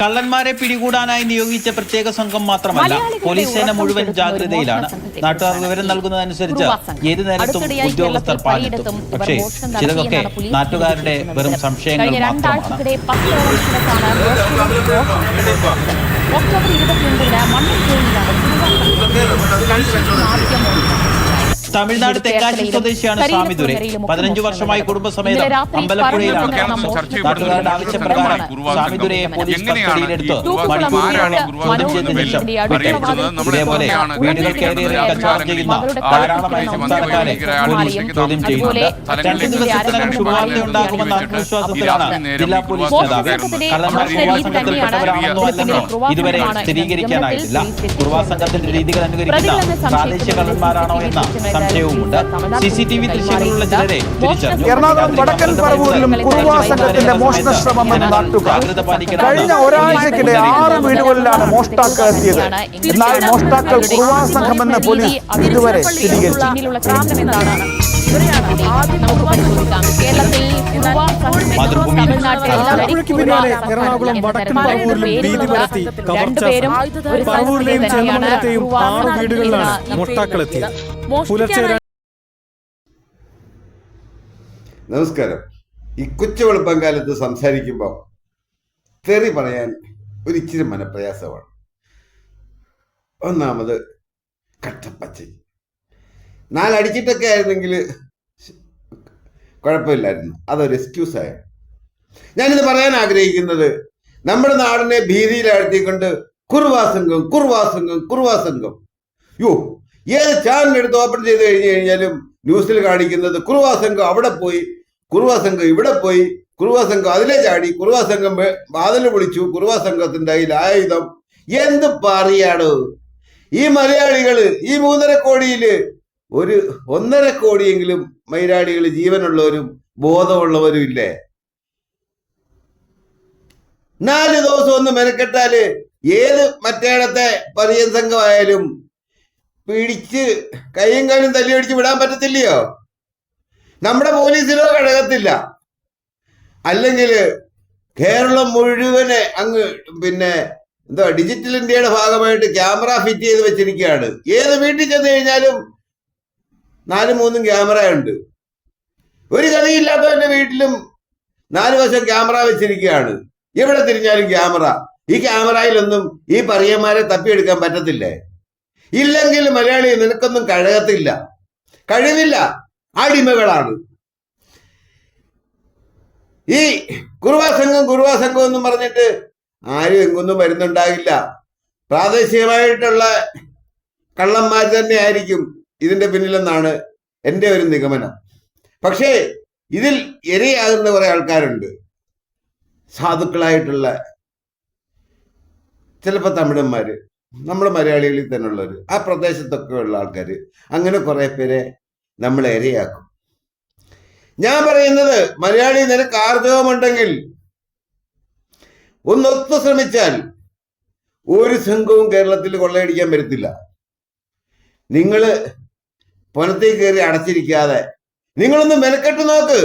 കള്ളന്മാരെ പിടികൂടാനായി നിയോഗിച്ച പ്രത്യേക സംഘം മാത്രമല്ല പോലീസ് സേന മുഴുവൻ ജാഗ്രതയിലാണ് നാട്ടുകാർ വിവരം നൽകുന്നതനുസരിച്ച്. ഏത് നേരത്തും ഉദ്യോഗസ്ഥർ ഇവർ പക്ഷേ ചിലതൊക്കെ നാട്ടുകാരുടെ വെറും സംശയങ്ങൾ മാത്രമാണ്. ഒക്ടോബർ ഇരുപത്തിരണ്ടിന് മണ്ണൂർ ജയിലിലാണ് കുറുവാ സംഘം ആദ്യം മോഷണം തമിഴ്നാട് തെക്കാശി സ്വദേശിയാണ് സ്വാമി ദുരൈ. പതിനഞ്ചു വർഷമായി കുടുംബസമേതം അമ്പലപ്പുഴയിലാണ് നാട്ടുകാരുടെ ആവശ്യപ്രകാരം സ്വാമി ദുരയെ പോലീസ് കസ്റ്റഡിയിലെടുത്ത് മണിക്കൂറുകളോളം ചോദ്യം ചെയ്ത ശേഷം. ഇതേപോലെ വീടുകൾ കയറി കച്ചവടം ചെയ്യുന്ന ധാരാളമായ സംസ്ഥാനക്കാരെ പോലീസ് ചോദ്യം ചെയ്യുന്നുണ്ട് രണ്ടു ദിവസത്തിനകം ശുഭവാർത്തയുണ്ടാകുമെന്ന ആത്മവിശ്വാസത്തിലാണ് ജില്ലാ പോലീസ് നേതാവ് കള്ളന്മാർ കുറുവാ സംഘത്തിൽപ്പെട്ടവരാണെന്നോ ഇതുവരെ സ്ഥിരീകരിക്കാനായിട്ടില്ല കുറുവാ സംഘത്തിന്റെ രീതികൾ അനുകരിക്കുന്ന പ്രാദേശിക കള്ളന്മാരാണോ എന്ന സംശയവുമുണ്ട്. സി സി ടി വി ദൃശ്യങ്ങളിലുള്ള ചിലരെ തിരിച്ചറിഞ്ഞു. എറണാകുളം വടക്കൻ പറവൂരിലും കുറുവാ സംഘത്തിന്റെ മോഷണ ശ്രമമെന്ന് നാട്ടുകാർ. കഴിഞ്ഞ ഒരാഴ്ചക്കിടെ ആറ് വീടുകളിലാണ് മോഷ്ടാക്കൾ എത്തിയത്. എന്നാൽ മോഷ്ടാക്കൾ കുറുവാ സംഘമെന്ന് പോലീസ് ഇതുവരെ സ്ഥിരീകരിച്ചു. പിന്നാലെ എറണാകുളം വടക്കൻ പറവൂരിലും ഭീതി പരത്തി കവർച്ച പറവൂരിലെയും ആറ് വീടുകളിലാണ് മോഷ്ടാക്കളെത്തിയത് പുലർച്ചെ നമസ്കാരം. ഈ കൊച്ചു വെളുപ്പംകാലത്ത് സംസാരിക്കുമ്പോൾ തെറി പറയാൻ ഒരിച്ചിരി മനപ്രയാസമാണ്. ഒന്നാമത് കട്ടപ്പച്ച. നാലടിച്ചിട്ടൊക്കെ ആയിരുന്നെങ്കിൽ കുഴപ്പമില്ലായിരുന്നു. അതൊരു എക്സ്ക്യൂസ് ആയ ഞാനിത് പറയാൻ ആഗ്രഹിക്കുന്നത് നമ്മുടെ നാടിനെ ഭീതിയിലാഴ്ത്തിക്കൊണ്ട് കുർവാസംഘം കുർവാസംഘം കുർവാസംഘം യോ ഏത് ചാനൽ എടുത്ത് ഓപ്പൺ ചെയ്ത് കഴിഞ്ഞു കഴിഞ്ഞാലും ന്യൂസിൽ കാണിക്കുന്നത് കുറുവാ സംഘം അവിടെ പോയി കുറുവാ സംഘം ഇവിടെ പോയി കുറുവാ സംഘം അതിലെ ചാടി കുറുവാ സംഘം വാതിൽ വിളിച്ചു കുറുവാ സംഘത്തിന്റെ കയ്യിൽ ആയുധം. എന്ത് പറയാണ് ഈ മലയാളികൾ ഈ മൂന്നര കോടിയിൽ ഒരു ഒന്നര കോടിയെങ്കിലും മൈരാളികൾ ജീവനുള്ളവരും ബോധമുള്ളവരും ഇല്ലേ? നാല് ദിവസം ഒന്ന് മെനക്കെട്ടാൽ ഏത് മറ്റേടത്തെ പരിയൻ സംഘമായാലും പിടിച്ച് കൈയും കാലും തല്ലി അടിച്ച് വിടാൻ പറ്റത്തില്ലയോ? നമ്മുടെ പോലീസിലോ കഴകത്തില്ല അല്ലെങ്കിൽ കേരളം മുഴുവനെ അങ്ങ് പിന്നെ എന്തോ ഡിജിറ്റൽ ഇന്ത്യയുടെ ഭാഗമായിട്ട് ക്യാമറ ഫിറ്റ് ചെയ്ത് വെച്ചിരിക്കുകയാണ്. ഏത് വീട്ടിൽ ചെന്ന് കഴിഞ്ഞാലും നാലും മൂന്നും ക്യാമറ ഉണ്ട് ഒരു കഥയില്ലാത്തവന്റെ വീട്ടിലും നാല് വശം ക്യാമറ വെച്ചിരിക്കുകയാണ്. എവിടെ തിരിഞ്ഞാലും ക്യാമറ. ഈ ക്യാമറയിലൊന്നും ഈ പറയന്മാരെ തപ്പിയെടുക്കാൻ പറ്റത്തില്ലേ? ഇല്ലെങ്കിൽ മലയാളി നിനക്കൊന്നും കഴകത്തില്ല. കഴിവില്ല. അടിമകളാണ്. ഈ കുറുവാ സംഘം കുറുവാ സംഘം എന്നും പറഞ്ഞിട്ട് ആരും എങ്ങൊന്നും വരുന്നുണ്ടാകില്ല. പ്രാദേശികമായിട്ടുള്ള കള്ളന്മാർ തന്നെ ആയിരിക്കും ഇതിന്റെ പിന്നിലെന്നാണ് എന്റെ ഒരു നിഗമനം. പക്ഷേ ഇതിൽ ഇരയാകുന്ന കുറെ ആൾക്കാരുണ്ട്. സാധുക്കളായിട്ടുള്ള ചിലപ്പോൾ തമിഴന്മാര്. നമ്മുടെ മലയാളികളിൽ തന്നെ ഉള്ളവർ ആ പ്രദേശത്തൊക്കെ ഉള്ള ആൾക്കാർ അങ്ങനെ കുറെ പേരെ നമ്മൾ ഇരയാക്കും. ഞാൻ പറയുന്നത് മലയാളി നിനക്ക് ആർജവമുണ്ടെങ്കിൽ ഒന്നൊത്തു ശ്രമിച്ചാൽ ഒരു സംഘവും കേരളത്തിൽ കൊള്ളയടിക്കാൻ വരത്തില്ല നിങ്ങൾ പുനത്തിൽ കയറി അടച്ചിരിക്കാതെ നിങ്ങളൊന്ന് മെനക്കെട്ട് നോക്ക്.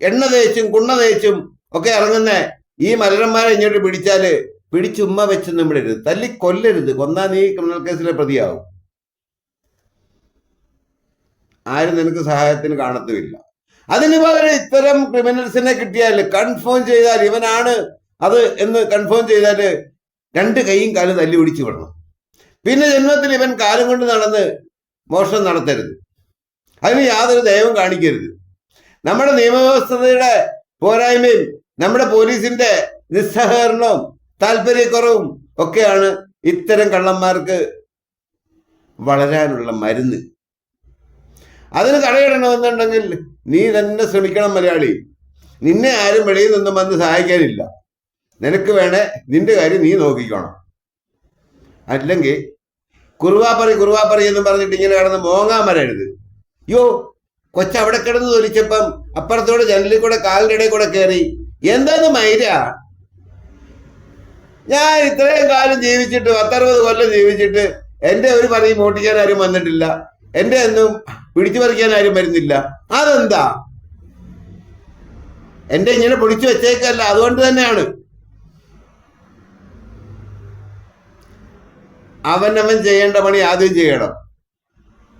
എണ്ണ തേച്ചും കുണ്ണ തേച്ചും ഒക്കെ ഇറങ്ങുന്ന ഈ മലരന്മാരെ ഇങ്ങോട്ട് പിടിച്ചാൽ പിടിച്ചുമ്മ വെച്ച് നമ്മൾ ഇരുത് തല്ലി കൊല്ലരുത്. കൊന്നാ നീ ക്രിമിനൽ കേസിലെ പ്രതിയാവും. ആരും നിനക്ക് സഹായത്തിന് കാണത്തുമില്ല. അതിന് പകരം ഇത്തരം ക്രിമിനൽസിനെ കിട്ടിയാൽ കൺഫേം ചെയ്താൽ ഇവനാണ് അത് എന്ന് കൺഫേം ചെയ്താൽ രണ്ട് കൈയും കാലും തല്ലി പിടിച്ചു വിടണം. പിന്നെ ജന്മത്തിൽ ഇവൻ കാലം കൊണ്ട് നടന്ന് മോഷണം നടത്തരുത്. അതിന് യാതൊരു ദയവും കാണിക്കരുത്. നമ്മുടെ നിയമവ്യവസ്ഥയുടെ പോരായ്മയും നമ്മുടെ പോലീസിന്റെ നിസ്സഹകരണവും താല്പര്യക്കുറവും ഒക്കെയാണ് ഇത്തരം കള്ളന്മാർക്ക് വളരാനുള്ള മരുന്ന്. അതിന് കടയിടണമെന്നുണ്ടെങ്കിൽ നീ തന്നെ ശ്രമിക്കണം മലയാളി. നിന്നെ ആരും വെളിയിൽ നിന്നും വന്ന് സഹായിക്കാനില്ല. നിനക്ക് വേണേ നിന്റെ കാര്യം നീ നോക്കിക്കോണം. അല്ലെങ്കിൽ കുറുവാപ്പറി കുറുവാപ്പറി എന്ന് പറഞ്ഞിട്ട് ഇങ്ങനെ കിടന്ന് മോങ്ങാൻ വരരുത്. യോ കൊച്ച അവിടെ കിടന്ന് തൊലിച്ചപ്പം അപ്പുറത്തോടെ ജനലിൽ കൂടെ കാലിന്റെ ഇടയിൽ കൂടെ കയറി. എന്താന്ന് മൈര? ഞാൻ ഇത്രയും കാലം ജീവിച്ചിട്ട് പത്തറുപത് കൊല്ലം ജീവിച്ചിട്ട് എന്റെ ഒരു പറയും മോട്ടിക്കാൻ ആരും വന്നിട്ടില്ല. എന്റെ ഒന്നും പിടിച്ചു പറിക്കാൻ ആരും വരുന്നില്ല. അതെന്താ? എന്റെ ഇങ്ങനെ പിടിച്ചു വെച്ചേക്കല്ല അതുകൊണ്ട് തന്നെയാണ്. അവനവൻ ചെയ്യേണ്ട പണി ആദ്യം ചെയ്യണം.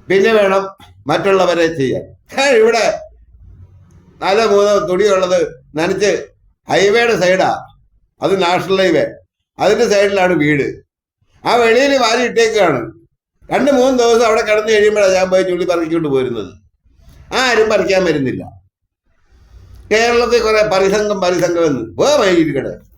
പിന്നെ വേണം മറ്റുള്ളവരെ ചെയ്യാൻ. ഇവിടെ നല്ല മൂന്നോ തുണിയുള്ളത് നനച്ച് ഹൈവേയുടെ സൈഡാ. അത് നാഷണൽ ഹൈവേ. അതിന്റെ സൈഡിലാണ് വീട്. ആ വെളിയിൽ വാരി ഇട്ടേക്കാണ്. രണ്ട് മൂന്ന് ദിവസം അവിടെ കിടന്നു കഴിയുമ്പോഴാണ് ഞാൻ പോയി ചുള്ളി പറിക്കൊണ്ട് പോരുന്നത്. ആരും പറിക്കാൻ വരുന്നില്ല. കേരളത്തിൽ കുറെ പരിസംഘം പരിസംഘം എന്ന്. വേറെ വൈകിട്ട്